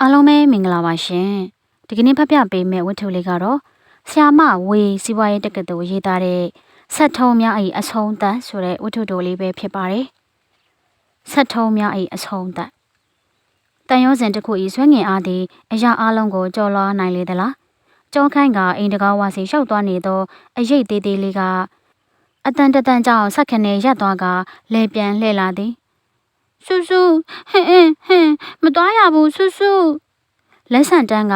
အားလုံးပဲမင်္ဂလာပါရှင်ဒီကနေ့ဖတ်ပြပေးမယ့်ဝတ္ထုလေးကတော့ဆ iam မဝေစီးပွားရေးတက္ကသိုလ်ရေးသားတဲ့ဆက်ထုံးများ၏အဆုံးသတ်ဆိုတဲ့ဝတ္ထုတိုလေးပဲဖြစ်ပါတယ်ဆက်ထုံးများ၏အဆုံးသတ်တန်ရောစဉ်တစ်ခု၏ဆွဲငင်အားသည်အရာအလုံးကိုကြော်လွှားနိုင်လေသလားကြောခိုင်းကအိမ်တကားဝါစီရှောက်သွားနေသောအရိတ်သေးသေးလေးကအတန်တတန်ကြောင့်ဆက်ခနဲ့ရပ်သွားကလဲပြန်လှည့်လာသည် ဆူဆူဟင်းဟင်းဟင်းမသွားရဘူးဆူဆူလက်ဆန်တန်းက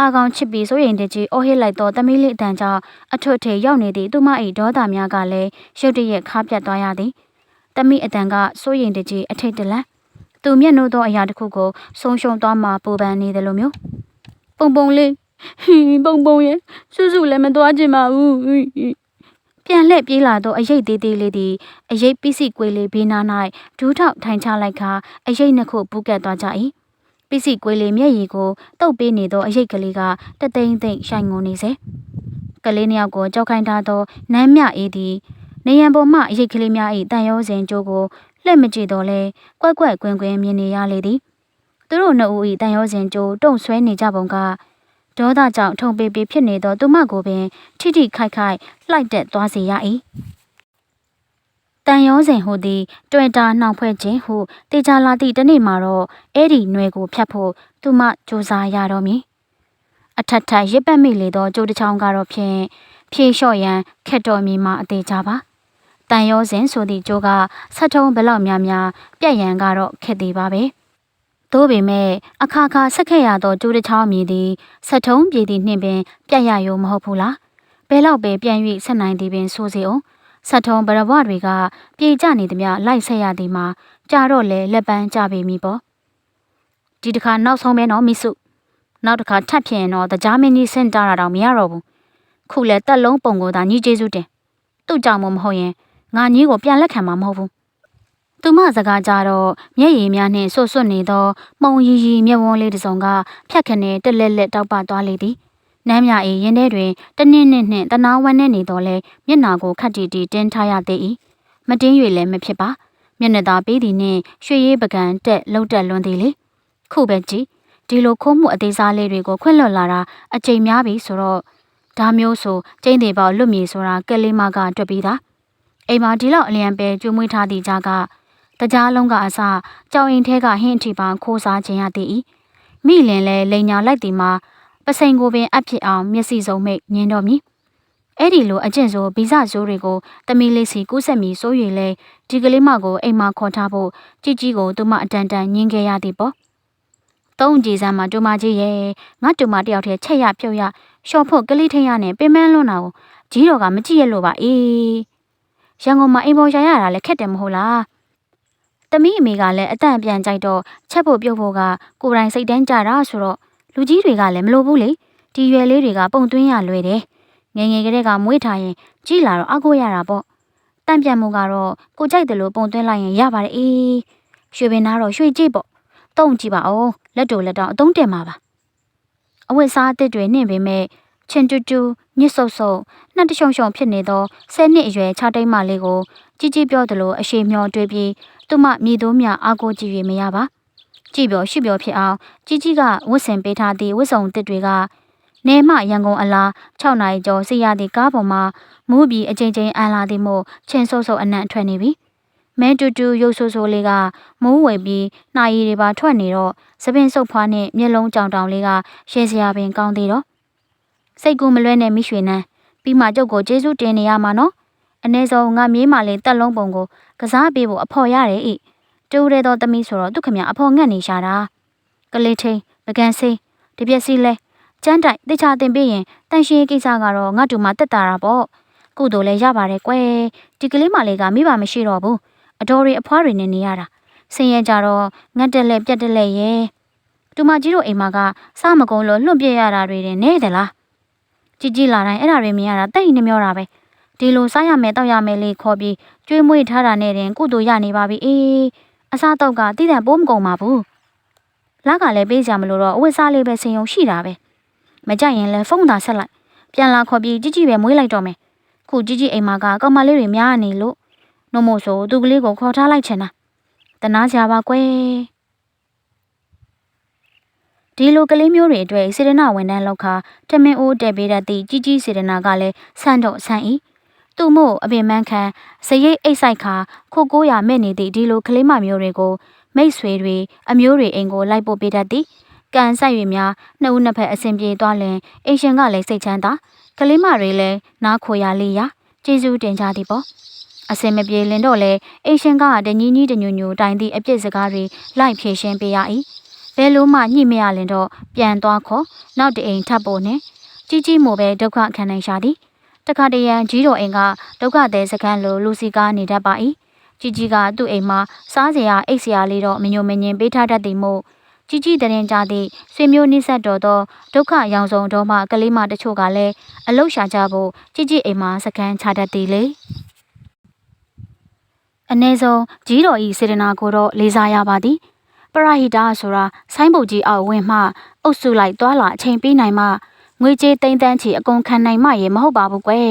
အာကောင်ချစ်ပြီးစိုးရိမ်တကြီးအိုးဟစ်လိုက်တော့တမီးလေးအတန်ကြောင့်အထွတ်ထေရောက်နေသည့်သူမ၏ဒေါသများကလည်းရုတ်တရက်ခါပြတ်သွားရသည်တမီးအတန်ကစိုးရိမ်တကြီးအထိတ်တလန့်သူမျက်နှိုးသောအရာတစ်ခုကိုဆုံးရှုံသွားမှပူပန်နေတယ်လို့မျိုးပုံပုံလေးဟင်းပုံပုံရဲ့ဆူဆူလည်းမသွားချင်ပါဘူး ပြန်လှည့်ပြေးလာသောအရိတ်သေးသေးလေးသည်အရိတ်ပစ္စည်းကွေးလေးဘေးနား၌ဒူးထောက်ထိုင်ချလိုက်ခါအရိတ်နှစ်ခုပူးကတ်သွားကြ၏ပစ္စည်းကွေးလေးမျက်ရည်ကိုတုပ်ပေးနေသောအရိတ်ကလေးကတသိမ့်သိမ့်ရှိုင်ငုံနေစေကလေးနှစ်ယောက်ကိုကြောက်ခိုင်းထားသောနမ်းမြအေးသည်နေရန်ပေါ်မှအရိတ်ကလေးများ၏တန်ရောစဉ်ကြိုးကိုလှည့်မကြည့်တော့လဲကွက်ကွက်ကွင်းကွင်းမြင်နေရလေသည်သူတို့နှစ်ဦး၏တန်ရောစဉ်ကြိုးတုံဆွဲနေကြပုံက ဒေါသကြောင့်ထုံပေပေဖြစ်နေသောသူမကိုပင်ထိထိခိုက်ခိုက်လှိုက်တက်သွားစေရ၏တန်ရောစဉ်ဟူသည်တွေ့တာနှောင်ဖွဲ့ခြင်းဟုတေချာလာသည့်တနေ့မှာတော့အဲ့ဒီຫນွယ်ကိုဖြတ်ဖို့သူမစူးစားရတော့မည်အထက်ထက်ရစ်ပတ်မိလေသောကြိုးတစ်ချောင်းကတော့ဖြင့်ဖြေလျှော့ရန်ခက်တော်မီမှာအသေးကြပါတန်ရောစဉ်ဆိုသည့်ကြိုးကဆက်ထုံးဘလောက်များများပြက်ရန်ကတော့ခက်သေးပါပဲ သို့ပေမဲ့အခါခါဆက်ခဲ့ရသောကြိုးတစ်ချောင်းမြည်သည်ဆက်ထုံးပြည်သည်နှင့်ပင်ပြက်ရရုံမဟုတ်ဘူးလားဘဲလောက်ပဲပြန်၍ဆက်နိုင်သည်ပင်ဆိုစေအောင်ဆက်ထုံးဘရဘွားတွေကပြေကျနေသည်များလိုက်ဆက်ရသည်မှာကြာတော့လေလက်ပန်းကြပေမည်ပေါ့ဒီတစ်ခါနောက်ဆုံးပဲနော်မိစုနောက်တစ်ခါထပ်ဖြစ်ရင်တော့တကြားမင်းကြီးစင်တာတာတော့မရတော့ဘူးခုလဲတက်လုံးပုံကိုသာညီကျေးဇူးတင်သူ့ကြောင့်မဟုတ်ရင်ငါကြီးကိုပြန်လက်ခံမှာမဟုတ်ဘူး သူမစကားကြတော့မျက်ရည်များနှင့်ဆွတ်ဆွတ်နေသောမှုံရီရီမျက်ဝန်းလေးတစ်စုံကဖြတ်ခနဲ့တက်လက်လက်တောက်ပသွားလေသည်နမ်းမြအေးရင်ထဲတွင်တနည်းနည်းနှင့်တနာဝမ်းနဲ့နေတော့လဲမျက်နာကိုခတ်တီတီတင်းထားရသေး၏မတင်း၍လည်းမဖြစ်ပါမျက်နှာသာပေးသည်နှင့်ရွှေရည်ပကံတက်လှုပ်တက်လွန်းသည်လေခုပဲကြည့်ဒီလိုခိုးမှုအသေးစားလေးတွေကိုခွင့်လွှတ်လာတာအချိန်များပြီဆိုတော့ဒါမျိုးဆိုကျင်းသေးပေါလွတ်မြေဆိုတာကလေးမကတွက်ပြီးသားအိမ်မှာဒီလောက်အလျံပဲကျွေးမွေးထားသည့်ကြားက တကြားလုံးကအစကြောင်ရင်ထဲကဟင်းအထီပန်းခိုးစားခြင်းရသည်၏မိလင်လဲလိန်ညာလိုက်သည်မှာပစိန်ကိုပင်အဖြစ်အောင်မျက်စိစုံမိတ်ညင်တော်မည်အဲ့ဒီလိုအကျင့်ဆိုဗီဇဇိုးတွေကိုတမီလေးစီကူးဆက်မီစိုး၍လဲဒီကလေးမကိုအိမ်မှာခေါ်ထားဖို့ជីជីကိုသူမအတန်တန်ညင်းခဲ့ရသည်ပေါ့သုံးကြည်စမ်းမှာတူမကြီးရဲ့ငါတူမတယောက်တည်းချက်ရပြုတ်ရရှော့ဖို့ကလေးထင်းရနဲ့ပင်မလွန်းတာကိုကြီးတော်ကမကြည့်ရလို့ပါအေးရန်ကုန်မှာအိမ်ပေါ်ရရတာလည်းခက်တယ်မဟုတ်လား တမီးအမေကလည်းအတန့်ပြန်ကြိုက်တော့ချက်ဖို့ပြုတ်ဖို့ကကိုယ်တိုင်စိတ်တန်းကြတာဆိုတော့လူကြီးတွေကလည်းမလိုဘူးလေဒီရွယ်လေးတွေကပုံသွင်းရလွယ်တယ်ငငယ်ကလေးကမွေးထားရင်ကြည်လာတော့အကိုရတာပေါ့တန့်ပြန်မှုကတော့ကိုကြိုက်တယ်လို့ပုံသွင်းလိုက်ရင်ရပါတယ်အေးရွှေပင်သားတော့ရွှေကြည့်ပေါ့တုံးကြည့်ပါဦးလက်တိုလက်တောင်အတုံးတင်ပါပါအဝတ်စားအသစ်တွေနှင့်ပေမဲ့ ချင်တူတူညစ်ဆုပ်ဆုပ်နှက်တရှုံရှုံဖြစ်နေသောဆယ်နှစ်အရွယ်ခြားတိတ်မလေးကိုကြီးကြီးပြောသလိုအရှိမျောတွေးပြီးသူမမိတို့မြအားကိုကြည့်၍မရပါကြည့်ပြောရှိပြောဖြစ်အောင်ကြီးကြီးကဝတ်ဆင်ပေးထားသည့်ဝတ်စုံတစ်တွေကနေမှရန်ကုန်အလား6နိုင်ကျော်စီရသည့်ကားပေါ်မှာမူးပြီးအချိန်ချင်းအန်လာသည်မို့ချင်းဆုပ်ဆုပ်အနံ့ထွက်နေပြီမဲတူတူရုပ်ဆိုးဆိုးလေးကမိုးဝယ်ပြီးနှာရည်တွေပါထွက်နေတော့သပင်ဆုပ်ဖွားနဲ့မျက်လုံးကြောင်တောင်လေးကရဲစရာပင်ကောင်းသေးတော့ စိတ်ကူးမလွဲနဲ့မိရွှေနန်းပြီးမှကျုပ်ကိုကျေးဇူးတင်နေရမှာနော်အ ਨੇ ဆုံးငါမြေးမလေးတက်လုံးပုံကိုကစားပေးဖို့အဖော်ရတယ်ဤတူးတဲ့တော့တမီးဆိုတော့သူခမအဖော်ငတ်နေရှာတာကလေးထိန်ပကန်းစိဒီပြက်စီလဲကျန်းတိုက်တခြားတင်ပေးရင်တန်ရှင်းကိစ္စကတော့ငါ့တူမတက်တာတာပေါ့ကုသိုလ်လည်းရပါတယ်ကွယ်ဒီကလေးမလေးကမိဘမရှိတော့ဘူးအတော်တွေအဖွားတွေနဲ့နေရတာဆင်းရဲကြတော့ငတ်တက်လက်ပြက်တက်လက်ရဲ့တူမကြီးတို့အိမ်မှာကစားမကုန်းလို့လွန့်ပြရတာတွေနေတယ်လား ကြည်ကြည်လာတိုင်းအဲ့ဒါတွေမြင်ရတာတိတ်နှမျောတာပဲဒီလိုစားရမယ်တောက်ရမယ်လေးခေါ်ပြီးကျွေးမွေးထားတာနဲ့တင်ကုတို့ရနေပါပြီအေးအစားတော့ကတိတဲ့ပိုးမကုန်ပါဘူးလကလည်းပေးကြမလို့တော့အဝတ်စားလေးပဲစင်ုံရှိတာပဲမကြိုက်ရင်လည်းဖုန်းသာဆက်လိုက်ပြန်လာခေါ်ပြီးကြည်ကြည်ပဲမွေးလိုက်တော့မယ်ခုကြည်ကြည်အိမ်မှာကကောင်မလေးတွေများနေလို့နှုံမို့ဆိုသူကလေးကိုခေါ်ထားလိုက်ချင်တာတနာကြပါကွယ် ဒီဒီလိုကလေးမျိုးတွေအတွက်စေရနာဝန်ထမ်းလောက်ခါထမင်းအိုးတက်ပေးတတ်သည့်ကြီးကြီးစေရနာကလည်းဆန်းတော့ဆန်း၏သူမို့အပင်မန်းခံစရိတ်အိတ်ဆိုင်ခါခိုကိုရမဲ့နေသည့်ဒီလိုကလေးမမျိုးတွေကိုမိတ်ဆွေတွေအမျိုးတွေအိမ်ကိုလိုက်ပို့ပေးတတ်သည်ကန်ဆိုင်၍များနှစ်ဦးနှစ်ဖက်အဆင်ပြေသွားလင်အိမ်ရှင်ကလည်းစိတ်ချမ်းသာကလေးမတွေလည်းနားခိုရလေးရာကျေးဇူးတင်ကြသည်ပေါ့အစင်မပြေလင်တော့လေအိမ်ရှင်ကတညီညီတညူညူတိုင်သည့်အပြစ်စကားတွေလိုက်ဖြေရှင်းပေးရ၏ ဘယ်လိုမှညှိမရလင်တော့ပြန်သွားခေါ်နောက်တအိမ်ထပ်ဖို့နဲ့ကြီးကြီးမို့ပဲဒုက္ခခံနိုင်ရှာသည်တခါတရံကြီးတော်အိမ်ကဒုက္ခသည်စခန်းလိုလူစီကားနေတတ်ပါ၏ကြီးကြီးကသူ့အိမ်မှာစားစရာအိတ်စရာလေးတော့မညိုမငင်ပေးထားတတ်သည်မို့ကြီးကြီးတရင်ကြသည့်ဆွေမျိုးနှိဆက်တော်သောဒုက္ခရောင်စုံတော်မှကလေးမတချို့ကလည်းအလုရှာကြဖို့ကြီးကြီးအိမ်မှာစခန်းချတတ်သည်လေအ ਨੇ ဆုံးကြီးတော်ဤစေတနာကိုတော့လေးစားရပါသည် ပရဟိတဆိုတာဆိုင်းပုတ်ကြီးအောက်ဝင်မှအုပ်စုလိုက်သွားလာအချိန်ပေးနိုင်မှငွေကြေးတိမ့်တန်းချီအကုန်ခံနိုင်မှရေမဟုတ်ပါဘူးကွယ်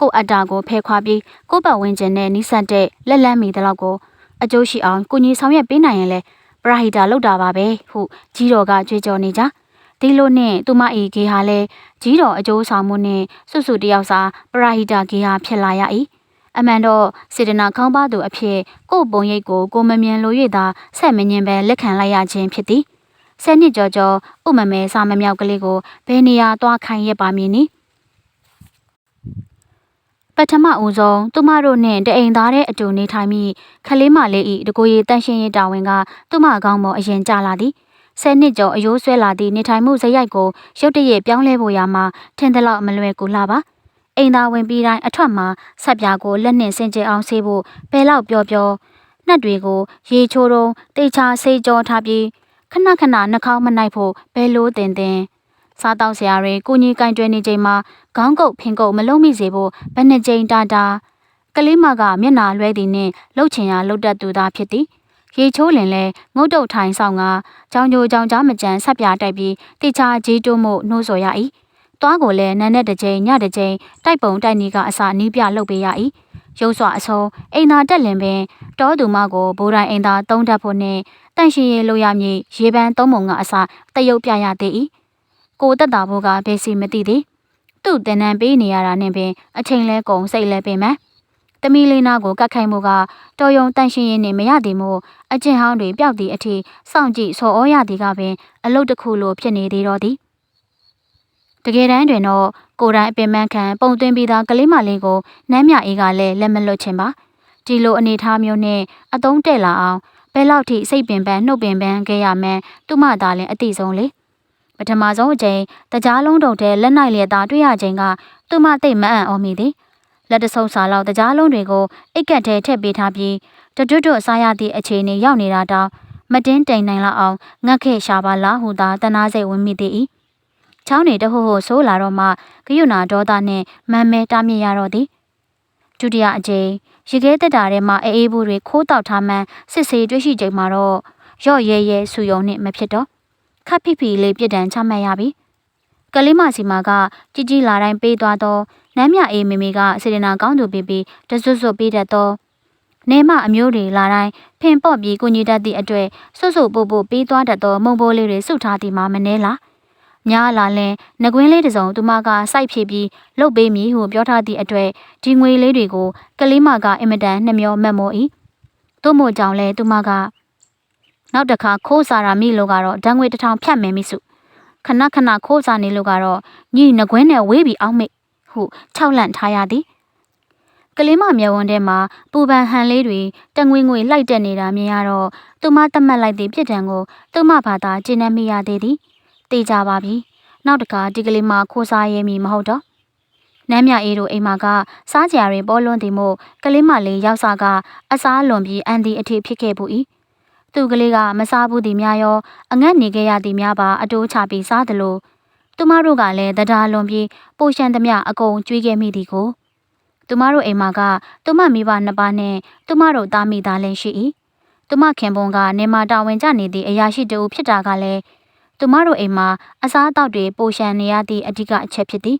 ကို့အတ္တကိုဖဲခွာပြီးကို့ပတ်ဝန်းကျင်နဲ့နီးစပ်တဲ့လက်လန်းမီတလောက်ကိုအကျိုးရှိအောင်ကုညီဆောင်ရွက်ပေးနိုင်ရင်လေပရဟိတလောက်တာပါပဲဟုကြီးတော်ကကြွေးကြော်နေကြဒီလိုနဲ့သူမအေဂေဟာလဲကြီးတော်အကျိုးဆောင်မှုနဲ့စွတ်စွတယောက်စာပရဟိတဂေဟာဖြစ်လာရ၏ အမှန်တော့စေတနာခေါင်းပါသူအဖြစ်ကို့ပုံရိပ်ကိုကိုမမြင်လို၍သာဆက်မငင်ပဲလက်ခံလိုက်ရခြင်းဖြစ်သည်ဆယ်နှစ်ကျော်ကျော်ဥမမဲစာမမြောက်ကလေးကိုဘယ်နေရာသွားခိုင်းရပါမည်နီပထမဦးဆုံးသူမတို့နှင့်တအိမ်သားတဲ့အတူနေထိုင်မိခလေးမလေးဤတကိုရီတန့်ရှင်းရေးတာဝန်ကသူမကောင်းပေါ်အရင်ကြလာသည်ဆယ်နှစ်ကျော်အယိုးဆွဲလာသည့်နေထိုင်မှုဇယိုက်ကိုရုတ်တရက်ပြောင်းလဲဖို့ရမှာထင်သလောက်မလွယ်ကူလာပါ အိမ်သာဝင်ပြီးတိုင်းအထွက်မှာဆက်ပြားကိုလက်နှင့်ဆင်ကျင်အောင်ဆေးဖို့ဘယ်လောက်ပြောပြောနှက်တွေကိုရေချိုးတုံးတေချာဆေးကြောထားပြီးခဏခဏနှာခေါင်းမနိုင်ဖို့ဘယ်လိုတင်တင်စားတောက်ဆရာတွေကိုကြီးကင်တွယ်နေချိန်မှာခေါင်းကုပ်ဖင်ကုပ်မလုံးမိစေဖို့ဘယ်နှကြိမ်တာတာကလေးမကမျက်နာလွဲသည်နှင့်လှုပ်ချင်ရလှုပ်တတ်သူသားဖြစ်သည်ရေချိုးလင်လဲငုတ်တုတ်ထိုင်ဆောင်ကကြောင်ကြိုကြောင်ကြားမကြမ်းဆက်ပြတိုက်ပြီးတေချာကြီးတိုးမှုနှိုးဆော်ရ၏ သွားကိုလည်းနန်းနဲ့တစ်ကြိမ်ညတစ်ကြိမ်တိုက်ပုံတိုက်နီကအစာနီးပြလှုပ်ပေးရ၏ရုပ်စွာအဆုံးအိမ်သာတက်လင်ပင်တောသူမကိုဘိုးတိုင်းအိမ်သာသုံးတတ်ဖို့နှင့်တန့်ရှင်ရေးလိုရမည်ရေပန်းသုံးပုံကအစာတရုပ်ပြရသေး၏ကိုတက်တာဘိုးကဘယ်စီမသိသည်သူ့တင်နန်းပေးနေရတာနှင့်ပင်အချိန်လဲကုန်စိတ်လဲပင်မယ်တမီလေးနာကိုကတ်ခိုင်မှုကတော်ယုံတန့်ရှင်ရင်နေမရသည်မို့အကျင့်ဟောင်းတွေပျောက်သည့်အထိစောင့်ကြည့်ဆော်ဩရသည်ကပင်အလုတ်တစ်ခုလိုဖြစ်နေသေးတော့သည် တကယ်တမ်းတွင်တော့ကိုယ်တိုင်အပင်ပန်းခံပုံသွင်းပြီးသားကလေးမလေးကိုနမ်းမြအေးကလည်းလက်မလွတ်ချင်ပါဒီလိုအနေထားမျိုးနဲ့အတုံးတက်လာအောင်ဘယ်လောက်ထိစိတ်ပင်ပန်းနှုတ်ပင်ပန်းခဲ့ရမှန်းသူမသားလည်းအတိဆုံးလေပထမဆုံးအချိန်တကြားလုံးတုံတဲ့လက်နိုင်လျက်သားတွေ့ရချိန်ကသူမသိမအံ့ဩမိသည်လက်တဆုံစာလောက်တကြားလုံးတွေကိုအိတ်ကက်ထဲထည့်ပေးထားပြီးတတွတ်တွတ်စားရသည့်အခြေအနေရောက်နေတာတောင်မတင်းတိမ်နိုင်လောက်အောင်ငတ်ခဲ့ရှာပါလားဟူသာတနာစိတ်ဝင်မိသည်။ ချောင်းနေတဟိုဟိုဆိုးလာတော့မှဂယုဏဒေါသနှင့်မမ်းမဲတားမြစ်ရတော့သည်။ဒုတိယအကြိမ်ရေခဲတက်တာထဲမှာအေးအေးဘူးတွေခိုးတောက်ထားမှန်းစစ်ဆေးတွေ့ရှိချိန်မှာတော့ရော့ရဲရဲဆူယုံနှင့်မဖြစ်တော့ခပ်ဖိဖိလေးပြစ်ဒဏ်ချမှတ်ရပြီ။ကလေးမစီမာကကြီးကြီးလာတိုင်းပေးသွားတော့နမ်းမြအေးမိမိကစေတနာကောင်းသူပြီးပြီးတဆွတ်ဆွတ်ပေးတတ်တော့နေမအမျိုးတွေလာတိုင်းဖင်ပေါ့ပြီးကိုညီတတ်သည့်အတွေ့ဆွတ်ဆွတ်ပို့ပို့ပေးသွားတတ်သောမုံဘိုးလေးတွေစုထားသည်မှာမနှဲလား များလာလဲငကွင်းလေးတစ်စုံသူမကစိုက်ဖြည့်ပြီးလုတ်ပေးမည်ဟုပြောထားသည့်အတွေ့ဒီငွေလေးတွေကိုကလေးမကအင်မတန်နှမျောမက်မော၏သို့မို့ကြောင့်လဲသူမကနောက်တစ်ခါခိုးစားတာမိလို့ကတော့ဓာငွေတစ်ထောင်ဖြတ်မယ်မိစုခဏခဏခိုးစားနေလို့ကတော့ညီငကွင်းနဲ့ဝေးပြီးအောင်မိတ်ဟုခြောက်လန့်ထားရသည်ကလေးမမျက်ဝန်းထဲမှာပူပန်ဟန်လေးတွေတငွေငွေလှိုက်တက်နေတာမြင်ရတော့သူမသတ်မှတ်လိုက်သည့်ပြစ်ဒဏ်ကိုသူမဘာသာကျင့်နေမိရသေးသည် တေးကြပါပြီနောက်တခါဒီကလေးမခိုးစားရဲမည်မဟုတ်တော့နမ်းမြအေးတို့အိမ်မှာကစားကြရာတွေပေါ်လွန်းသည်မို့ကလေးမလေးရောက်စားကအစားလွန်ပြီးအန်ဒီအထိဖြစ်ခဲ့ပူ၏သူကလေးကမစားဘူးသည်များရောအငတ်နေခဲ့ရသည်များပါအတိုးချပြီးစားသလိုသူမတို့ကလည်းတရားလွန်ပြီးပိုရှန်သမျှအကုန်ကျွေးခဲ့မိသည်ကိုသူမတို့အိမ်မှာကသူမမိဘနှစ်ပါးနဲ့သူမတို့သားမိသားလည်းရှိ၏သူမခင်ပွန်ကနေမာတာဝန်ကျနေသည့်အရာရှိတူဖြစ်တာကလည်း သူမတို့အိမ်မှာအစားအသောက်တွေပိုရှန်နေရသည့်အဓိကအချက်ဖြစ်သည်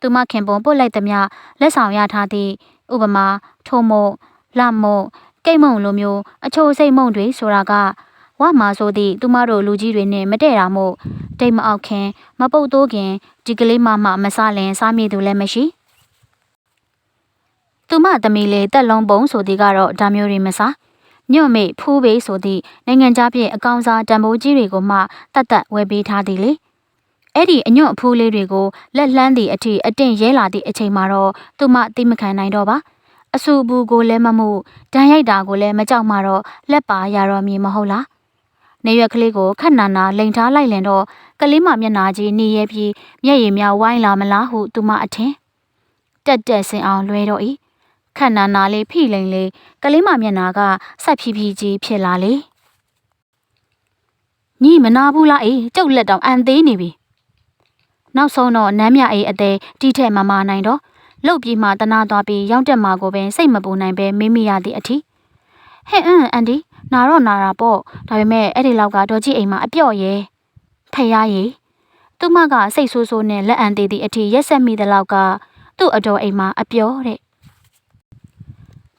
သူမခင်ပွန်ပို့လိုက်သမျှလက်ဆောင်ရထားသည့်ဥပမာထိုးမုံလမုံကိတ်မုံလိုမျိုးအချိုစိတ်မုံတွေဆိုတာကဝမာဆိုသည့်သူမတို့လူကြီးတွေနဲ့မတည့်တာမို့တိတ်မအောင်ခင်မပုတ်တိုးခင်ဒီကလေးမမမစားလင်စားမိသူလည်းမရှိသူမသမီးလေးတက်လုံးပုံဆိုသည်ကတော့ဒါမျိုးတွေမစား ညွန့်မေဖူးပေဆိုသည့်နိုင်ငံခြားပြည်အကောင်စားတံပိုးကြီးတွေကိုမှတတ်တတ်ဝယ်ပေးထားသည်လေအဲ့ဒီအညွန့်အဖူးလေးတွေကိုလက်လှမ်းသည့်အထိအတင့်ရဲလာသည့်အချိန်မှာတော့သူမသိမခံနိုင်တော့ပါအဆူဘူးကိုလည်းမမှုဒဏ်ရိုက်တာကိုလည်းမကြောက်မှတော့လက်ပါရတော့မည်မဟုတ်လားနေရွက်ကလေးကိုခက်နာနာလိန်ထားလိုက်လင်တော့ကလေးမမျက်နာကြီးနေရဲပြီးမျက်ရည်များဝိုင်းလာမလားဟုသူမအထင်တက်တက်စင်အောင်လွဲတော့၏ ခက်နာနာလေးဖိလိန်လေးကလေးမမျက်နာကဆက်ဖြီးဖြီးကြီးဖြစ်လာလေညီမနာဘူးလားအေးကျုပ်လက်တောင်အန်သေးနေပြီနောက်ဆုံးတော့နမ်းမြအေးအသေးတီးထဲမမနိုင်တော့လှုပ်ပြီးမှတနာသွားပြီးရောက်တက်မှာကိုပဲစိတ်မပူနိုင်ပဲမေးမိရသည့်အထိဟဲ့အန်အန်ဒီနာတော့နာတာပေါ့ဒါပေမဲ့အဲ့ဒီလောက်ကဒေါ်ကြီးအိမ်မှာအပြော့ရဲဖယားရီသူမကစိတ်ဆိုးဆိုးနဲ့လက်အန်သေးသည့်အထိရက်ဆက်မိတဲ့လောက်ကသူ့အတော်အိမ်မှာအပြော့တဲ့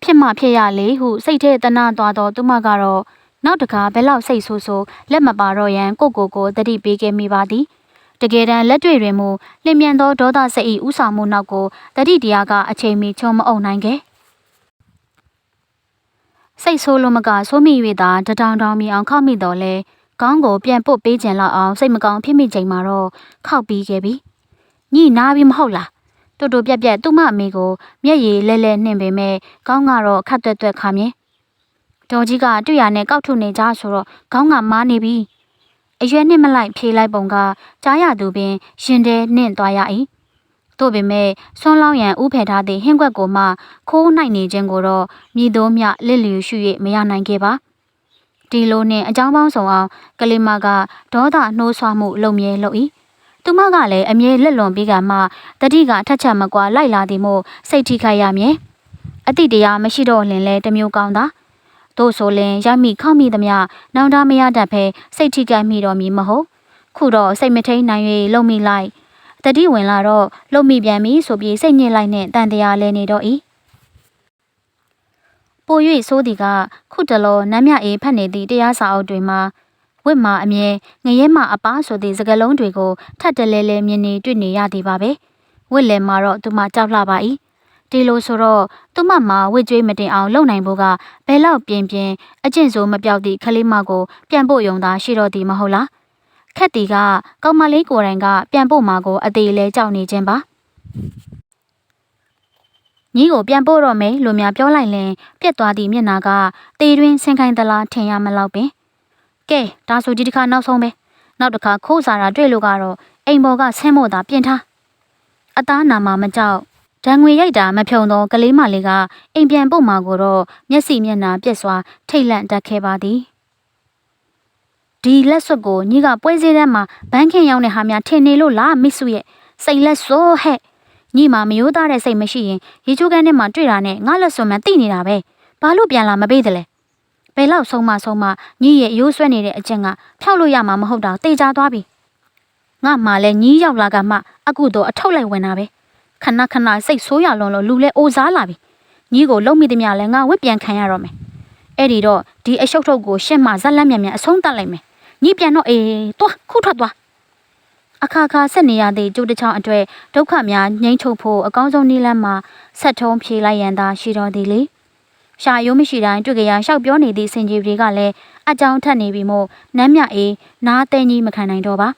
ဖြစ်မှဖြစ်ရလေဟုစိတ်ထဲတနာသွားတော့သူမကတော့နောက်တကားဘယ်လောက်စိတ်ဆိုးဆိုးလက်မပါတော့ရန်ကိုကိုကိုတတိပေးခဲ့မိပါသည်တကယ်တမ်းလက်တွေ့တွင်မူလင်မြန်သောဒေါသစိတ်၏ဥဆောင်မှုနောက်ကိုတတိတရားကအချိန်မီချုံမအုံနိုင်ခဲ့စိတ်ဆိုးလို့မကဆိုးမိ၍သာတတောင်တောင်မီအောင်ခောက်မိတော့လဲကောင်းကိုပြန်ပုတ်ပေးခြင်းလောက်အောင်စိတ်မကောင်းဖြစ်မိချိန်မှာတော့ခောက်ပြီးခဲ့ပြီညနာပြီးမဟုတ်လား တူတူပြက်ပြက်သူ့မအမေကိုမျက်ရည်လဲလဲနှင်ပေမဲ့ကောင်းကတော့ခတ်တွက်တွက်ခါမြင်ဒေါ်ကြီးကတွေ့ရနဲ့ကောက်ထုနေကြဆိုတော့ခေါင်းကမားနေပြီအရွယ်နှစ်မလိုက်ဖြေးလိုက်ပုံကကြားရသူပင်ရှင်တဲနှင့်သွားရ၏တို့ပေမဲ့ဆွန်းလောင်းရန်ဥဖယ်ထားသည့်ဟင်းကွက်ကိုမှခိုးနိုင်နေခြင်းကိုတော့မြည်သောမြလစ်လျူရှု၍မရနိုင်ခဲ့ပါဒီလိုနှင့်အကြောင်းပေါင်းစုံအောင်ကလေးမကဒေါသနှိုးဆွမှုလုံမြဲလုပ်၏ သူမကလည်းအမြဲလက်လွန်ပြီးကမှတတိကထက်ချက်မကွာလိုက်လာသည်မို့စိတ်ထိခိုက်ရမည်အတိတရားမရှိတော့လင်လဲတမျိုးကောင်းသာတို့ဆိုလင်ရမိခောက်မိသမျှနောင်တမရတတ်ဖဲစိတ်ထိခိုက်မိတော့မည်မဟုတ်ခုတော့စိတ်မထိန်နိုင်၍လုံမိလိုက်တတိဝင်လာတော့လုံမိပြန်ပြီဆိုပြီးစိတ်ညစ်လိုက်နဲ့တန်တရားလဲနေတော့၏ပို၍ဆိုးသည်ကခုတလောနမ်းမြအေးဖတ်နေသည့်တရားစာအုပ်တွေမှာ ဝစ်မာအမြဲငရဲမအပားဆိုသည့်စကားလုံးတွေကိုထပ်တလဲလဲမြင်နေတွေ့နေရသည်ပါပဲဝစ်လဲမှာတော့သူမကြောက်လှပါ၏ဒီလိုဆိုတော့သူမမှာဝစ်ကြွေးမတင်အောင်လုပ်နိုင်ဖို့ကဘယ်လောက်ပြင်းပြင်းအကျင့်ဆိုးမပြောက်သည့်ခလေးမကိုပြန်ပို့ယုံသာရှိတော့သည်မဟုတ်လားခက်တီကကောင်မလေးကိုယ်တိုင်ကပြန်ပို့မှာကိုအသေးလဲကြောက်နေခြင်းပါညီကိုပြန်ပို့တော့မယ်လို့များပြောလိုက်ရင်ပြက်သွားသည့်မျက်နာကတေတွင်ဆင်ခိုင်းသလားထင်ရမလောက်ပင် ကဲဒါဆိုဒီတစ်ခါနောက်ဆုံးပဲနောက်တစ်ခါခိုးစားတာတွေ့လို့ကတော့အိမ်ပေါ်ကဆင်းမို့သာပြင်ထားအသားနာမှာမကြောက်ဒံငွေရိုက်တာမဖြုံသောကလေးမလေးကအိမ်ပြန်ပုတ်မှာကိုတော့မျက်စိမျက်နှာပြက်စွာထိတ်လန့်တက်ခဲ့ပါသည်ဒီလက်စွပ်ကိုညီကပွဲစည်းထဲမှာဘန်းခင်ရောက်တဲ့ဟာများထင်နေလို့လားမိစုရဲ့စိတ်လက်စိုးဟဲ့ညီမမရိုးသားတဲ့စိတ်မရှိရင်ရေချိုးကန်းထဲမှာတွေ့တာနဲ့ငါလက်စွပ်မှတိနေတာပဲဘာလို့ပြန်လာမပေးတယ်လဲ ဘယ်လောက်ဆုံးမဆုံးမညီရဲ့ရိုးဆွဲနေတဲ့အကျင့်ကဖြောက်လို့ရမှာမဟုတ်တာတေချာသွားပြီငါမှလည်းညီရောက်လာကမှအခုတော့အထုတ်လိုက်ဝင်တာပဲခဏခဏစိတ်ဆိုးရလွန်လို့လူလဲအိုစားလာပြီညီကိုလုံမိသည်များလဲငါဝစ်ပြန်ခံရတော့မယ်အဲ့ဒီတော့ဒီအရှုပ်ထုတ်ကိုရှင်းမှဇက်လက်မြန်မြန်အဆုံးတတ်လိုက်မယ်ညီပြန်တော့အေးသွားခုထွက်သွားအခါခါဆက်နေရသည့်ကျိုးတစ်ချောင်းအတွေ့ဒုက္ခများငြိမ်းချုပ်ဖို့အကောင်းဆုံးနည်းလမ်းမှာဆက်ထုံးဖြေလိုက်ရန်သာရှိတော်သည်လေ ရှာရိုးမရှိတိုင်းတွေ့ကြရရှောက်ပြောနေသည့်စင်ကြီးတွေကလည်းအကြောင်းထက်နေပြီမို့နမ်းမြအေးနားသိကြီးမခံနိုင်တော့ပါ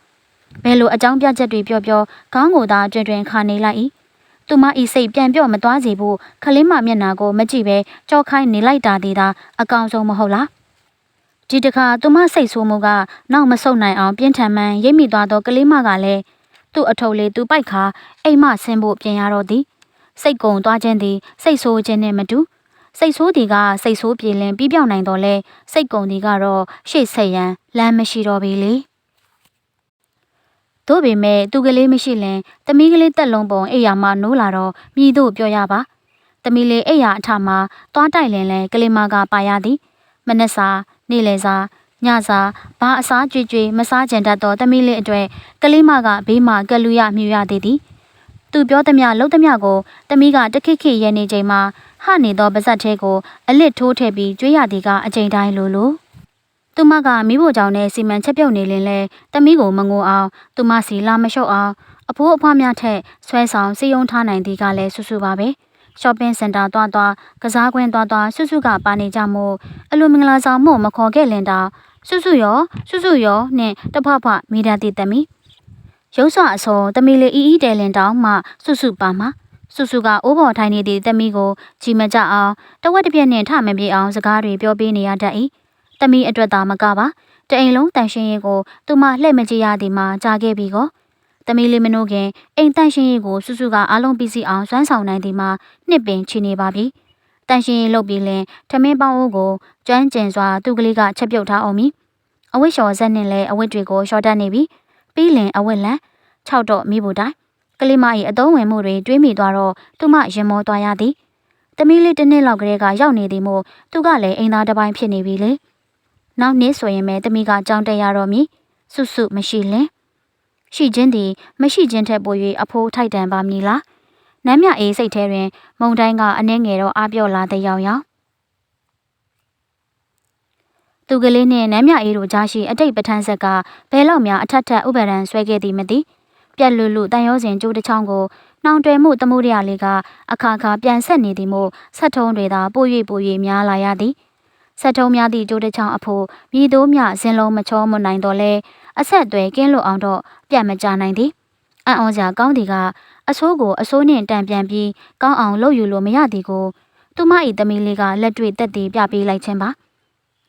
ဘယ်လိုအကြောင်းပြချက်တွေပြောပြောခေါင်းကိုသာတွင်တွင်ခါနေလိုက်၏သူမဤစိတ်ပြန်ပြော့မသွားစေဖို့ခလင်းမမျက်နာကိုမကြည့်ပဲကြောက်ခိုင်းနေလိုက်တာသေးတာအကောင်ဆုံးမဟုတ်လားဒီတခါသူမစိတ်ဆိုးမှုကနောက်မဆုတ်နိုင်အောင်ပြင်းထန်မှန်ရိပ်မိသွားသောကလေးမကလည်းသူ့အထုပ်လေးသူပိုက်ခါအိမ်မဆင်းဖို့ပြင်ရတော့သည်စိတ်ကုံသွားခြင်းသည်စိတ်ဆိုးခြင်းနဲ့မတူ စိတ်ဆိုးသည်ကစိတ်ဆိုးပြေလင်ပြီးပြောင်းနိုင်တော့လဲစိတ်ကုံသည်ကတော့ရှေ့ဆက်ရန်လမ်းမရှိတော့ပေလေတို့ပေမဲ့သူကလေးမရှိလင်တမီးကလေးတက်လုံးပုံအိယာမှနိုးလာတော့မြည်တို့ပြောရပါတမီးလေးအိယာအထမှသွားတိုက်လင်လဲကလေးမကပါရသည်မနက်စာနေ့လယ်စာညစာဘာအစားကြွေကြွေမစားကြံတတ်သောတမီးလေးအတွေ့ကလေးမကဘေးမှကလူရမြူရသေးသည် သူပြောသမျှလုံးသမျှကိုတမီးကတခိခိရဲနေချိန်မှာဟနေသောပါဇက်သေးကိုအလစ်ထိုးထည့်ပြီးကျွေးရသည်ကအချိန်တိုင်းလိုလိုသူမကမိဖို့ကြောင့်နဲ့စီမံချက်ပြုတ်နေလင်လဲတမီးကိုမငိုအောင်သူမစီလာမလျှော့အောင်အဖိုးအဖွားများထက်ဆွဲဆောင်စီယုံထားနိုင်သည်ကလည်းဆူဆူပါပဲ။ shopping center သွားသွားကစားကွင်းသွားသွားဆွဆွကပါနေကြမို့အလိုမင်္ဂလာဆောင်မို့မခေါ်ခဲ့လင်တောင်ဆွဆွရောဆွဆွရောနဲ့တဖွဖွမိသားတိတမီ ရုပ်စွာအစောတမီလေးအီအီတဲလင်တောင်မှဆွဆွပါမှာဆွဆွကအိုးပေါ်ထိုင်နေသည့်တမီကိုကြည်မကြအောင်တဝက်တစ်ပြက်နဲ့ထမပြေအောင်စကားတွေပြောပေးနေရတတ်၏တမီအတွက်သာမကပါတအိမ်လုံးတန်ရှင်းရေးကိုသူမလှည့်မကြည့်ရသည်မှာကြားခဲ့ပြီကောတမီလေးမနိုးခင်အိမ်တန်ရှင်းရေးကိုစုစုကအားလုံးပြီးစီအောင်စွမ်းဆောင်နိုင်သည်မှာနှစ်ပင်ချီနေပါပြီတန်ရှင်းရေးလုပ်ပြီးလင်ထမင်းပေါင်းအိုးကိုကျွမ်းကျင်စွာသူကလေးကချက်ပြုတ်ထားအောင်မီအဝတ်လျှော်ဇက်နဲ့လည်းအဝတ်တွေကိုလျှော်တတ်နေပြီ ပြီးလင်အဝတ်လန်၆တော့မိဖို့တိုင်းကလေးမ၏အသုံးဝင်မှုတွေတွေးမိသွားတော့သူမရင်မောသွားရသည်တမီးလေးတစ်နှစ်လောက်ကလေးကရောက်နေသည်မို့သူကလည်းအိမ်သားတစ်ပိုင်းဖြစ်နေပြီလေနောက်နေ့ဆိုရင်ပဲတမီးကကြောင်းတက်ရတော့မည်စွတ်စွတ်မရှိလင်ရှိခြင်းသည်မရှိခြင်းထက်ပို၍အဖိုးထိုက်တန်ပါမည်လားနမ်းမြအေးစိတ်ထဲတွင် မုံတိုင်းကအနှဲငယ်တော့အားပြော့လာတဲ့ရောက်ရောက် သူကလေးနှင့်နမ်းမြအေးတို့ကြားရှိအတိတ်ပဋ္ဌာန်းဆက်ကဘဲလောက်များအထက်ထက်ဥပဒံဆွဲခဲ့သည်မသိပြက်လူလူတန်ရောစဉ်ကျိုးတစ်ချောင်းကိုနှောင်တွယ်မှုတမှုရရလေးကအခါခါပြန်ဆက်နေသည်မို့ဆက်ထုံးတွေသာပို့၍ပို့၍များလာရသည်ဆက်ထုံးများသည့်ကျိုးတစ်ချောင်းအဖို့မြည်သိုးမြဇင်လုံးမချောမနိုင်တော့လဲအဆက်အသွယ်ကင်းလွတ်အောင်တော့ပြတ်မကြနိုင်သည်အံ့ဩစရာကောင်းသည်ကအဆိုးကိုအဆိုးနှင့်တံပြန်ပြီးကောင်းအောင်လုပ်ယူလို့မရသည်ကိုသူမ၏သမီးလေးကလက်တွေ့တက်တည်ပြပေးလိုက်ခြင်းပါ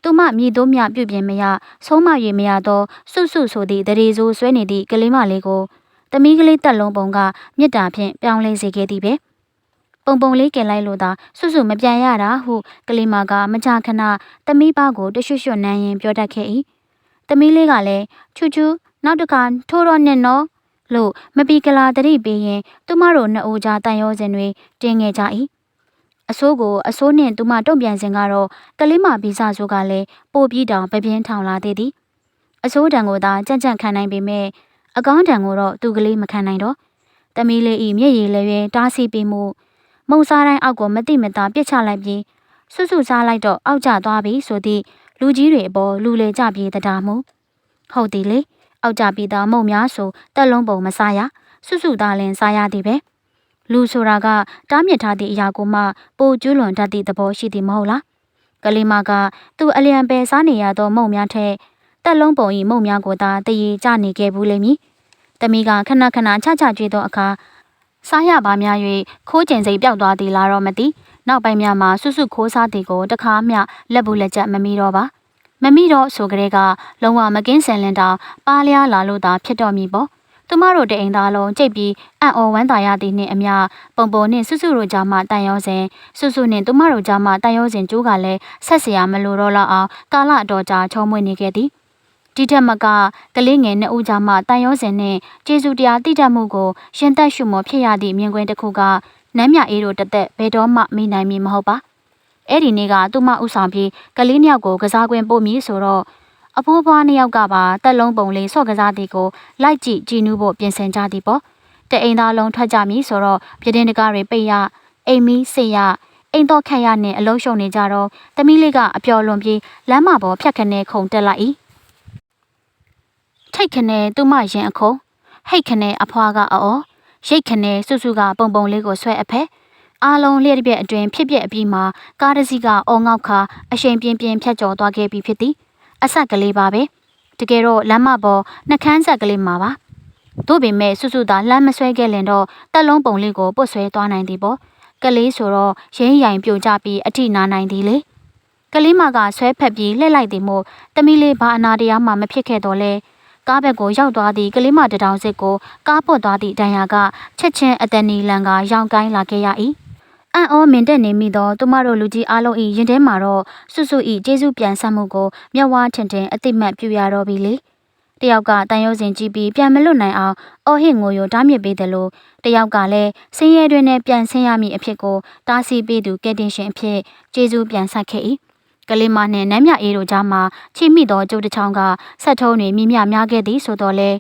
သူမမြည်သိုးမြပြုတ်ပြင်မရဆုံးမ၍မရသောစွတ်စွတ်ဆိုသည့်တရေဆိုးဆွဲနေသည့်ကလေးမလေးကိုသမီးကလေးတက်လုံးပုံကမြစ်တာဖြင့်ပြောင်းလဲစေခဲ့သည်ပဲပုံပုံလေးကင်လိုက်လို့သာစွတ်စွတ်မပြန်ရတာဟုကလေးမကမကြခဏသမီးပါကိုတရွှွတ်ရွှွတ်နန်းရင်ပြောတတ်ခဲ့၏သမီးလေးကလည်းချူချူနောက်တစ်ခါထိုးတော့နဲ့နော်လို့မပီကလာတတိပေးရင်သူမတို့နှစ်ဦးကြားတန်ရောစဉ်တွေတင်းခဲ့ကြ၏ အဆိုးကိုအဆိုးနှင့်သူမတုံ့ပြန်စဉ်ကတော့ကလေးမဗီဇဆိုးကလည်းပိုပြီးတောင်ပပြင်းထောင်လာသေးသည်အဆိုးတံကိုသာကြန့်ကြန့်ခံနိုင်ပေမဲ့အကောင်းတံကိုတော့သူကလေးမခံနိုင်တော့တမီးလေးဤမျက်ရည်လည်းရင်တားဆီးပြီးမှုမုံစားတိုင်းအောက်ကိုမတိမတာပြစ်ချလိုက်ပြီးဆွဆွစားလိုက်တော့အောက်ကျသွားပြီဆိုသည့်လူကြီးတွေအပေါ်လူလေကြပြေးတတာမှုဟုတ်သည်လေအောက်ကြပြီးသားမုံများဆိုတက်လုံးပုံမစားရဆွဆွသားလင်စားရသည်ပဲ လူဆိုတာကတားမြစ်ထားသည့်အရာကိုမှပိုကျူးလွန်တတ်သည့်သဘောရှိသည်မဟုတ်လားကလေးမကသူ့အလျံပယ်စားနေရသောမုံများထက်တက်လုံးပုံဤမုံများကိုသာတည်ရကြနေခဲ့ဘူးလိမ့်မည်။တမီကခဏခဏချချကြွေးသောအခါစားရပါများ၍ခိုးကျင်စိတ်ပျောက်သွားသည်လားတော့မသိ။နောက်ပိုင်းများမှာဆွဆွခိုးစားသည်ကိုတခါမျှလက်ဘူးလက်ချက်မမီတော့ပါ။မမီတော့ဆိုကြတဲ့ကလုံးဝမကင်းစင်လင်တောင်ပါလျားလာလို့သာဖြစ်တော်မူပေါ့။ သူမတို့တအိမ်သားလုံးကြိတ်ပြီးအံ့ဩဝမ်းသာရသည်နှင့်အမျှပုံပုံနှင့်စွစွတို့ကြားမှတန်ရောစဉ်စွစွနှင့်သူမတို့ကြားမှတန်ရောစဉ်ကျိုးကလည်းဆက်เสียမလို့တော့လောက်အောင်ကာလအတော်ကြာချုံးမွေ့နေခဲ့သည်ဒီထက်မကကလေးငယ်နှစ်ဦးကြားမှတန်ရောစင်နဲ့ကျေးဇူးတရားတိတတ်မှုကိုရှင်သက်ရှုမောဖြစ်ရသည့်မြင်ကွင်းတစ်ခုကနမ်းမြအေးတို့တသက်ဘယ်တော့မှမိနိုင်မည်မဟုတ်ပါအဲ့ဒီနေ့ကသူ့မဥဆောင်ပြီးကလေးနှစ်ယောက်ကိုကစားကွင်းပို့မည်ဆိုတော့ အဖိုးဖွားနှစ်ယောက်ကပါတက်လုံးပုံလေးဆော့ကစားသည်ကိုလိုက်ကြည့်ကြည်နူးဖို့ပြင်ဆင်ကြသည်ပေါ့တအိမ်သားလုံးထွက်ကြမည်ဆိုတော့ပြတင်းတကားတွေပိတ်ရအိမ်မီးစေရအိမ်တော့ခက်ရနဲ့အလုံးရှုံနေကြတော့တမီးလေးကအပျော်လွန်ပြီးလမ်းမပေါ်ဖြတ်ခနဲခုန်တက်လိုက်၏ထိတ်ခနဲသူမရင်အခုံဟိတ်ခနဲအဖွားကအော်ရိတ်ခနဲစုစုကပုံပုံလေးကိုဆွဲအဖက်အားလုံးလျက်တစ်ပြက်အတွင်ဖြစ်ပြက်အပြီးမှာကားတစ်စီးကအော်ငေါက်ခါအရှိန်ပြင်းပြင်းဖြတ်ကျော်သွားခဲ့ပြီဖြစ်သည် အဆက်ကလေးပါပဲတကယ်တော့လမ်းမပေါ်နှကန်းဆက်ကလေးမှာပါတို့ပေမဲ့စွစွသာလမ်းမဆွဲခဲ့လင်တော့တက်လုံးပုံလေးကိုပုတ်ဆွဲသွားနိုင်သည်ပေါ့ကလေးဆိုတော့ရင်းရိုင်ပြိုကျပြီးအထိနာနိုင်သည်လေကလေးမကဆွဲဖက်ပြီးလှည့်လိုက်သည်မို့တမီလေးဘာအနာတရားမှမဖြစ်ခဲ့တော့လဲကားဘက်ကိုရောက်သွားသည့်ကလေးမတထောင်စစ်ကိုကားပွတ်သွားသည့်ဒဏ်ရာကချက်ချင်းအတန်နီလန်ကရောင်ကိုင်းလာခဲ့ရ၏ အံ့ဩမင်တက်နေမိသောသူမတို့လူကြီးအားလုံး၏ရင်ထဲမှာတော့စွစွ၏ကျေးဇူးပြန်ဆက်မှုကိုမျက်ဝါးထင်ထင်အသိမှတ်ပြုရတော့ပြီလေတယောက်ကတန်ရုံးစင်ကြည့်ပြီးပြန်မလွတ်နိုင်အောင်အော်ဟစ်ငိုယိုတားမြစ်ပေးတယ်လို့တယောက်ကလည်းဆင်းရဲတွင်နဲ့ပြန်ဆင်းရမည့်အဖြစ်ကိုတားဆီးပေးသူကဲတင်ရှင်အဖြစ်ကျေးဇူးပြန်ဆက်ခဲ့၏ကလေးမနှင့်နမ်းမြအေးတို့ကြားမှာချိမိသောကျုပ်တစ်ချောင်းကဆက်ထုံးတွေမြမြများခဲ့သည်ဆိုတော့လေ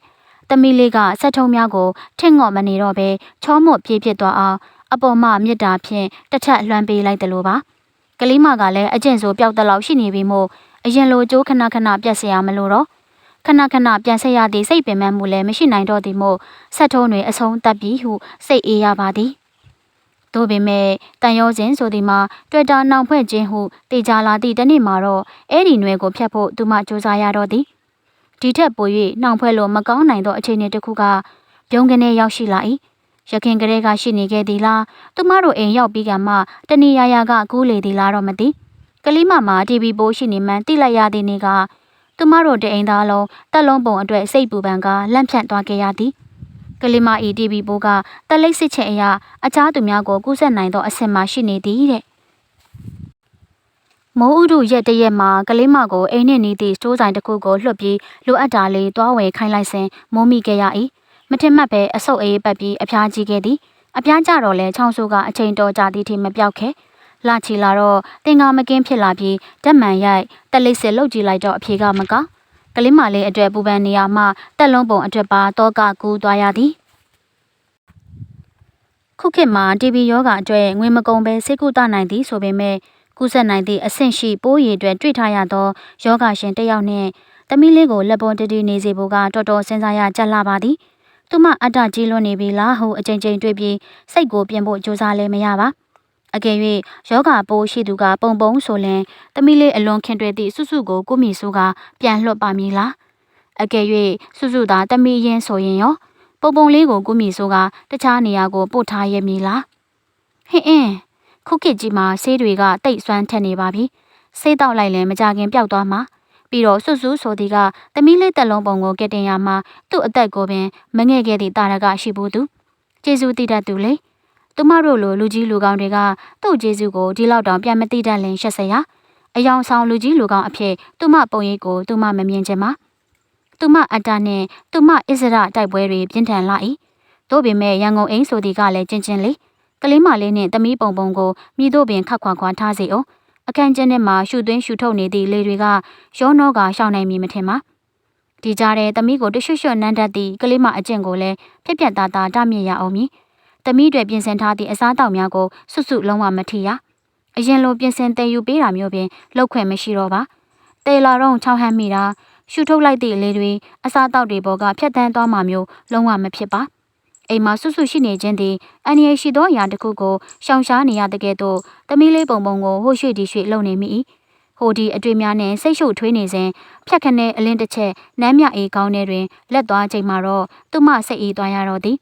သမီးလေးကဆက်ထုံးများကိုထင့်ငော့မနေတော့ပဲချောမော့ပြေးပြစ်သွားအောင် အပေါ်မှမြစ်တာဖြင့်တစ်ထပ်လွှမ်းပေးလိုက်တယ်လို့ပါကလေးမကလည်းအကျင့်ဆိုပျောက်တလောက်ရှိနေပြီမို့အရင်လိုကြိုးခဏခဏပြက်စရာမလိုတော့ခဏခဏပြန်ဆက်ရသည့်စိတ်ပင်ပန်းမှုလည်းမရှိနိုင်တော့သည်မို့ဆက်ထုံးတွင်အဆုံးသတ်ပြီးဟုစိတ်အေးရပါသည်ို့ပေမဲ့တန်ရောစဉ်ဆိုဒီမှာ Twitter နောင်ဖွဲ့ခြင်းဟုတေချာလာသည့်တနေ့မှာတော့အဲ့ဒီနွယ်ကိုဖျက်ဖို့သူမစူးစမ်းရတော့သည်ဒီထက်ပို၍နှောင်ဖွဲ့လို့မကောင်းနိုင်သောအခြေအနေတစ်ခုကပြုံးကနေရောက်ရှိလာ၏ ရခင်ကလေးကရှိနေခဲ့သည်လားသူမတို့အိမ်ရောက်ပြီးကမှတဏီယာယာကကူးလေသည်လားတော့မသိကလေးမမှာ TV ပိုးရှိနေမှန်းသိလိုက်ရသည်နေ့ကသူမတို့တအိမ်သားလုံးတက်လုံးပုံအတွက်စိတ်ပူပန်ကလန့်ဖြန့်သွားခဲ့ရသည်ကလေးမ ETV ပိုးကတက်လိတ်စစ်ချက်အရာအခြားသူများကိုကူးစက်နိုင်သောအဆင့်မှရှိနေသည်တဲ့မိုးဥဒုရက်တရက်မှာကလေးမကိုအိမ်နှင့်နီးသည့်စတိုးဆိုင်တစ်ခုကိုလွှတ်ပြီးလိုအပ်တာလေးတွားဝယ်ခိုင်းလိုက်စဉ်မိုးမိခဲ့ရ၏ မထင်မှတ်ပဲအဆုပ်အေးပတ်ပြီးအဖျားကြီးခဲ့သည်အပြားကြတော့လဲချောင်းဆိုးကအချိန်တော်ကြာသည့်ထိမပြောက်ခဲလာချီလာတော့တင်ကာမကင်းဖြစ်လာပြီးဓာတ်မှန်ရိုက်တက်လိတ်စစ်လှုပ်ကြည့်လိုက်တော့အဖြေကမကောင်းကလေးမလေးအတွက်ပူပန်နေရမှတက်လုံးပုံအတွက်ပါတော့ကကူးသွားရသည်ခုခေတ်မှာ TB ယောဂအတွက်ငွေမကုန်ပဲစိတ်ကူတနိုင်သည်ဆိုပေမဲ့ကူးစက်နိုင်သည့်အဆင့်ရှိပိုးရည်အတွက်တွေ့ထားရသောယောဂရှင်တစ်ယောက်နှင့်တမီးလေးကိုလက်ပေါ်တတီနေစေဖို့ကတော်တော်စဉ်းစားရကြလာပါသည် သူမအတ္တကြီးလွန်နေပြီလားဟုအချိန်ချင်းတွေးပြီးစိတ်ကိုပြင်ဖို့ကြိုးစားလဲမရပါအကယ်၍ယောဂပိုးရှိသူကပုံပုံဆိုရင်တမီးလေးအလွန်ခင်တွေ့သည့်စုစုကိုကိုမိစုကပြန်လွှတ်ပါမည်လားအကယ်၍စုစုသာတမီးရင်ဆိုရင်ရောပုံပုံလေးကိုကိုမိစုကတခြားနေရာကိုပို့ထားရမည်လားဟင်းအင်းခုခေတ်ကြီးမှာဆေးတွေကတိတ်ဆွမ်းထက်နေပါပြီဆေးတောက်လိုက်ရင်မကြခင်ပျောက်သွားမှာ ပြီးတော့စွတ်စွဆိုသည်ကသမီးလေးတက်လုံးပုံကိုကက်တင်ရမှာသူ့အသက်ကိုပင်မငဲ့ခဲ့သည့်တာရကရှိဘူးသူကျေးဇူးတည်တတ်သူလေသူမတို့လိုလူကြီးလူကောင်းတွေကသူ့ကျေးဇူးကိုဒီလောက်တောင်ပြန်မသိတတ်လင်ရှက်စရာအယောင်ဆောင်လူကြီးလူကောင်းအဖြစ်သူမပုံရိပ်ကိုသူမမမြင်ချင်ပါသူမအတ္တနဲ့သူမအစ္စရတိုက်ပွဲတွေပြင်းထန်လာ၏တို့ပေမဲ့ရန်ကုန်အိမ်ဆိုသည်ကလည်းကျင်ကျင်လေးကလေးမလေးနှင့်သမီးပုံပုံကိုမိတို့ပင်ခတ်ခွာခွာထားစေအောင် အခန်းကျင်းထဲမှာရှူသွင်းရှူထုတ်နေသည့်လေတွေကရောနောကရှောင်းနိုင်မည်မထင်ပါဒီကြားထဲသမီးကိုတရွှွတ်ရွှွတ်နန်းတတ်သည့်ကလေးမအကျင့်ကိုလည်းပြက်ပြက်သားသားတမြင့်ရအောင်မည်သမီးတွေပြင်ဆင်ထားသည့်အစားအသောက်များကိုစွတ်စွတ်လုံးဝမထီရအရင်လိုပြင်ဆင်တည်ယူပေးတာမျိုးပင်လောက်ခွင့်မရှိတော့ပါတေလာတော့ချောင်းဟမ်းမိတာရှူထုတ်လိုက်သည့်လေတွေအစားအသောက်တွေပေါ်ကဖြတ်တန်းသွားမှမျိုးလုံးဝမဖြစ်ပါ အိမ်မှာဆွဆွရှိနေခြင်းသည်အန်ရရှိသောအရာတစ်ခုကိုရှောင်ရှားနေရတဲ့ကဲ့သို့တမီးလေးပုံပုံကိုဟိုရွှေ့ဒီရွှေ့လုံနေမိ၏ဟိုဒီအတွေ့များနဲ့စိတ်ရှုပ်ထွေးနေစဉ်ဖြတ်ခနဲ့အလင်းတစ်ချက်နမ်းမြအေးကောင်းတဲ့တွင်လက်သွားချိန်မှာတော့သူမစိတ်အေးသွားရတော့သည်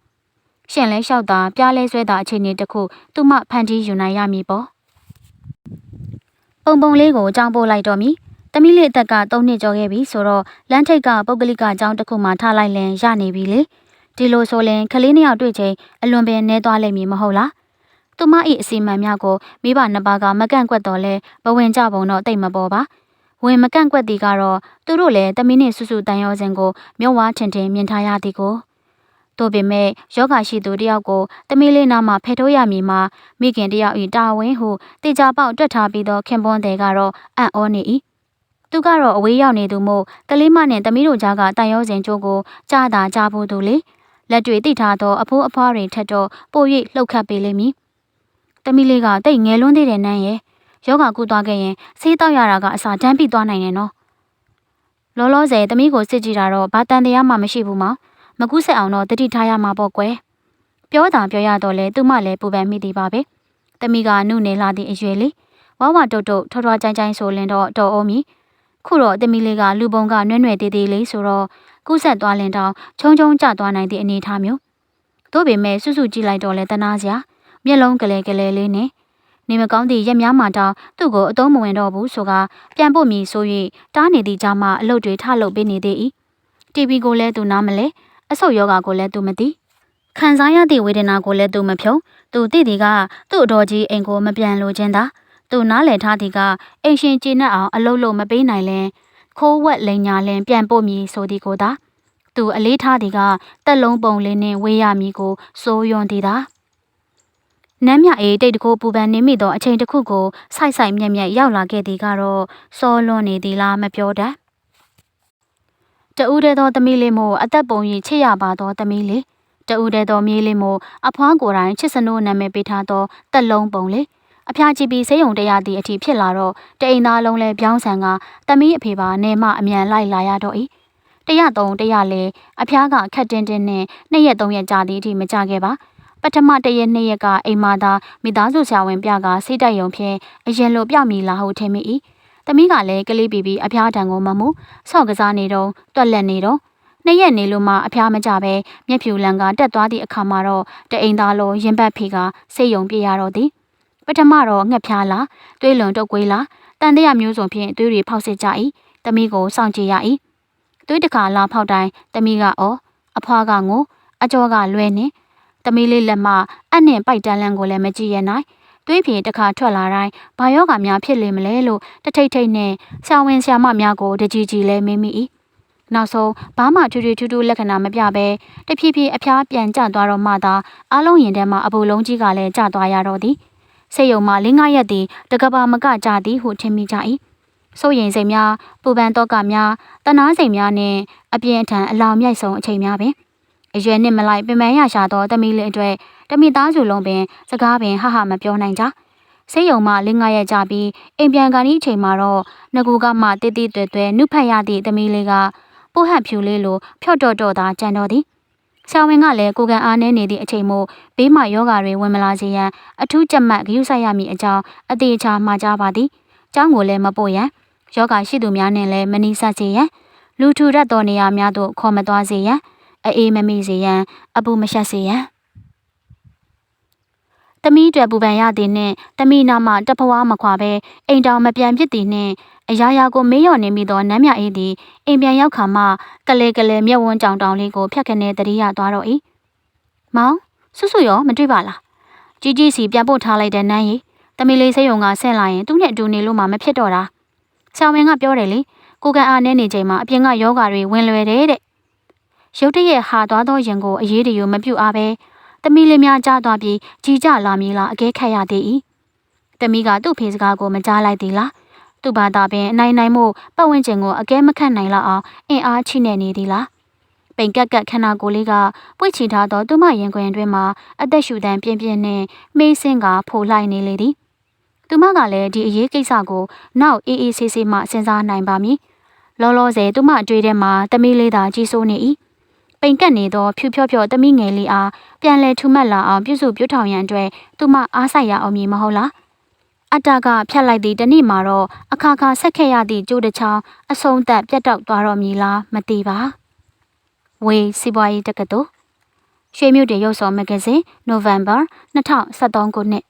ရှင်လဲလျှောက်တာပြားလဲဆွဲတာအခြေအနေတစ်ခုသူမဖန်တီးယူနိုင်ရမည်ပေါ့ပုံပုံလေးကိုအကြောင်းပို့လိုက်တော့မည်တမီးလေးအသက်က3နှစ်ကျော်ခဲ့ပြီဆိုတော့လမ်းထိပ်ကပုဂ္ဂလိကအကြောင်းတစ်ခုမှထားလိုက်လင်ရနေပြီလေ ဒီလိုဆိုရင်ကလေးနှစ်ယောက်တွေ့ချိန်အလွန်ပင်နဲသွားလိမ့်မည်မဟုတ်လားသူမ၏အစီမံများကိုမိဘနှစ်ပါးကမကန့်ကွက်တော့လဲဘဝင်ကြပုံတော့တိတ်မပေါ်ပါဝင်မကန့်ကွက်သည်ကတော့သူတို့လည်းတမီးနှင့်ဆူဆူတန်ရောစဉ်ကိုမြုံဝါထင်ထင်မြင်ထားရသည်ကိုတို့ပေမဲ့ယောဂရှိသူတယောက်ကိုတမီးလေးနားမှာဖယ်ထုတ်ရမည်မှာမိခင်တယောက်ဤတာဝင်းဟုတေချာပေါက်တွက်ထားပြီးသောခင်ပွန်းတဲ့ကတော့အံ့ဩနေ၏သူကတော့အဝေးရောက်နေသူမို့ကလေးမနဲ့တမီးတို့ကြားကတန်ရောစဉ်ကျိုးကိုကြားတာကြားဖို့သူလေ လက်တွေတိထားသောအဖိုးအဖွားတွေထက်တော့ပို၍လှုပ်ခတ်ပေးလိမ့်မည်။တမီလေးကတိတ်ငယ်လွန်းသေးတဲ့နန်းရဲ့ယောဂကုသွားခဲ့ရင်ဆေးတောက်ရတာကအစာတန်းပြီးသွားနိုင်တယ်နော်။လောလောဆယ်တမီကိုစစ်ကြည့်တာတော့ဘာတန်တရားမှမရှိဘူးမောင်။မကူးဆက်အောင်တော့တတိထားရမှာပေါ့ကွယ်။ပြောတာပြောရတော့လဲသူမလည်းပူပန်မိသေးပါပဲ။တမီကနုနေလာသည့်အရွယ်လေးဝဝတုတ်တုတ်ထွားထွားကြိုင်ကြိုင်ဆိုလင်တော့တော်အောင်မီခုတော့တမီလေးကလူပုံကနွဲ့နွဲ့သေးသေးလေးဆိုတော့ ကူးဆက်သွားလင်တောင်ခြုံခြုံကျသွားနိုင်သည့်အနေအထားမျိုးသို့ပေမဲ့စွစွကြည့်လိုက်တော့လဲတနာစရာမျက်လုံးကလေးကလေးလေးနဲ့နေမကောင်းသည့်ရက်များမှတောင်သူ့ကိုအသုံးမဝင်တော့ဘူးဆိုကပြန်ပို့မည်ဆို၍တားနေသည့်ကြားမှအလုပ်တွေထလုပ်ပေးနေသေး၏တီဗီကိုလည်းသူနားမလဲအဆုတ်ယောဂါကိုလည်းသူမသိခံစားရသည့်ဝေဒနာကိုလည်းသူမဖြုံသူသိသည်ကသူ့အတော်ကြီးအိမ်ကိုမပြန်လိုခြင်းသာသူနားလည်ထားသည်ကအိမ်ရှင်ကျေနပ်အောင်အလုပ်လုပ်မပေးနိုင်လဲ ခိုးဝက်လိန်ညာလင်ပြန်ပို့မည်ဆိုသည်ကိုသာသူအလေးထားသည်ကတက်လုံးပုံလေးနှင့်ဝေးရမည်ကိုစိုးရွံ့သည်သာနမ်းမြအေးတိတ်တကိုပူပန်နေမိသောအချိန်တစ်ခုကိုဆိုက်ဆိုက်မြက်မြက်ရောက်လာခဲ့သည်ကတော့စောလွန်နေသည်လားမပြောတတ်တူးတဲ့သောသမီးလေးမို့အသက်ပုံရင်ချစ်ရပါသောသမီးလေးတူးတဲ့သောမြေးလေးမို့အဖွားကိုယ်တိုင်ချစ်စနိုးနာမည်ပေးထားသောတက်လုံးပုံလေး အဖျားကြည့်ပြီးဆေးရုံတရားသည့်အထိဖြစ်လာတော့တအိမ်သားလုံးလဲပြောင်းဆန်ကတမီးအဖေပါနေမအမြန်လိုက်လာရတော့၏တရသုံးတရလဲအဖျားကခက်တင်းတင်းနဲ့နှစ်ရက်သုံးရက်ကြာသည့်အထိမကြခဲ့ပါပထမတရက်နှစ်ရက်ကအိမ်မာသာမိသားစုဆရာဝန်ပြကစိတ်တက်ယုံဖြင့်အရင်လိုပြမိလာဟုထင်မိ၏တမီးကလည်းကလေးပီပီအဖျားတံကိုမမှုဆော့ကစားနေတော့တွက်လက်နေတော့နှစ်ရက်နေလို့မှအဖျားမကြပဲမျက်ဖြူလန်ကတက်သွားသည့်အခါမှာတော့တအိမ်သားလိုရင်ဘတ်ဖေကစိတ်ယုံပြရတော့သည် ပထမတော့ငှက်ဖျားလားတွေးလွန်တုတ်ကွေးလားတန်တရားမျိုးစုံဖြင့်အသွေးတွေဖောက်စစ်ကြ၏တမီးကိုစောင့်ကြည့်ရ၏သွေးတခါလာဖောက်တိုင်းတမီးကအော်အဖွားကငိုအကျော်ကလွဲနေတမီးလေးလက်မအနှင်ပိုက်တန်းလန်းကိုလည်းမကြည့်ရနိုင်သွေးဖြေတခါထွက်လာတိုင်းဘာယောဂများဖြစ်လေမလဲလို့တထိတ်ထိတ်နဲ့ဆရာဝန်ဆရာမများကိုတကြီးကြီးလဲမေးမိ၏နောက်ဆုံးဘာမှထူးထူးထူးထူးလက္ခဏာမပြဘဲတဖြည်းဖြည်းအဖျားပြန်ကျသွားတော့မှသာအလုံးရင်ထဲမှာအပူလုံးကြီးကလည်းကျသွားရတော့သည် ဆေးရုံမှာလင်းငါရက်သည်တကဘာမကကြသည်ဟုထင်မိကြ၏စိုးရင်စိတ်များပူပန်တော့ကများတနာစိတ်များနှင့်အပြင်းအထန်အလောင်မြိုက်ဆုံးအချိန်များပင်အရွယ်နှစ်မလိုက်ပင်ပန်းရရှာသောတမီးလေးအတွက်တမိသားစုလုံးပင်စကားပင်ဟဟမပြောနိုင်ကြဆေးရုံမှလင်းငါရက်ကြပြီးအိမ်ပြန်ကန်ဒီအချိန်မှာတော့ငကူကမှတေးတေးတွဲတွဲနှုတ်ဖက်ရသည့်တမီးလေးကပိုးဟတ်ဖြူလေးလိုဖြော့တော့တော့သာကြံတော်သည် ဆရာဝန်ကလည်းကိုကန်အားနည်းနေသည့်အချိန်မို့ဘေးမှယောဂါတွေဝင်မလာစေရန်အထူးကြက်မှတ်ဂရုစိုက်ရမည်အကြောင်းအသေးချာမှာကြားပါသည်။ကျောင်းကိုလည်းမပို့ရန်ယောဂါရှိသူများနဲ့လည်းမနီးစပ်စေရန်လူထူရတ်သောနေရာများသို့ခေါ်မသွားစေရန်အေးမမိစေရန်အပူမရှက်စေရန် တမီးတွေပူပန်ရသည်နှင့်တမီးနာမှတဖွားမခွာပဲအိမ်တောင်မပြန်ဖြစ်သည်နှင့်အရာရာကိုမေးလျော်နေမိသောနမ်းမြအေးသည်အိမ်ပြန်ရောက်ခါမှကလေးကလေးမျက်ဝန်းကြောင်တောင်လေးကိုဖြတ်ခနဲတတိယသွားတော့၏မောင်ဆွဆွရောမတွေ့ပါလားကြီးကြီးစီပြန်ပို့ထားလိုက်တဲ့နန်းရီတမီလေးစိတ်ယုံကဆင့်လာရင်သူ့နဲ့အတူနေလို့မှမဖြစ်တော့တာဆောင်းမင်းကပြောတယ်လေကိုကန်အားနေနေချိန်မှာအပြင်ကယောဂါတွေဝင်လွယ်တယ်တဲ့ရုတ်တရက်ဟာသွားသောရင်ကိုအေးတယူမပြုတ်အားပဲ တမီလေးများကြားသွားပြီးကြီးကြလာမည်လားအကဲခတ်ရသေး၏တမီကသူ့ဖေစကားကိုမကြားလိုက်သေးလားသူ့ဘာသာပင်အနိုင်နိုင်မှုပတ်ဝန်းကျင်ကိုအကဲမခတ်နိုင်လောက်အောင်အင်အားချိနေနေသည်လားပိန်ကက်ကက်ခန္ဓာကိုယ်လေးကပွေ့ချီထားသောသူမရင်ခွင်တွင်မှအသက်ရှူတမ်းပြင်းပြင်းနဲ့မေးစင်းကဖိုလှိုက်နေလေသည်သူမကလည်းဒီအရေးကိစ္စကိုနောက်အေးအေးဆေးဆေးမှစဉ်းစားနိုင်ပါမည်လောလောဆယ်သူမအတွေ့ထဲမှာတမီးလေးသာကြီးစိုးနေ၏ ပိန်ကက်နေသောဖြူဖြော့ဖြော့တမီးငယ်လေးအားပြန်လဲထူမတ်လာအောင်ပြုစုပြုထောင်ရန်အတွက်သူမအားဆိုင်ရအောင်မည်မဟုတ်လားအတ္တကဖြတ်လိုက်သည့်တနေ့မှာတော့အခါခါဆက်ခဲ့ရသည့်ကြိုးတစ်ချောင်းအဆုံးသက်ပြတ်တောက်သွားတော့မည်လားမသိပါဝေစီပွားရေးတက္ကသိုလ်ရွှေမြို့တရုပ်ဆောင်မဂ္ဂဇင်းနိုဝင်ဘာ2023ခုနှစ်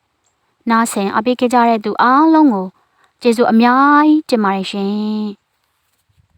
နားဆင်အပိတ်ခဲ့ကြတဲ့သူအားလုံးကိုကျေးဇူးအများကြီးတင်ပါတယ်ရှင်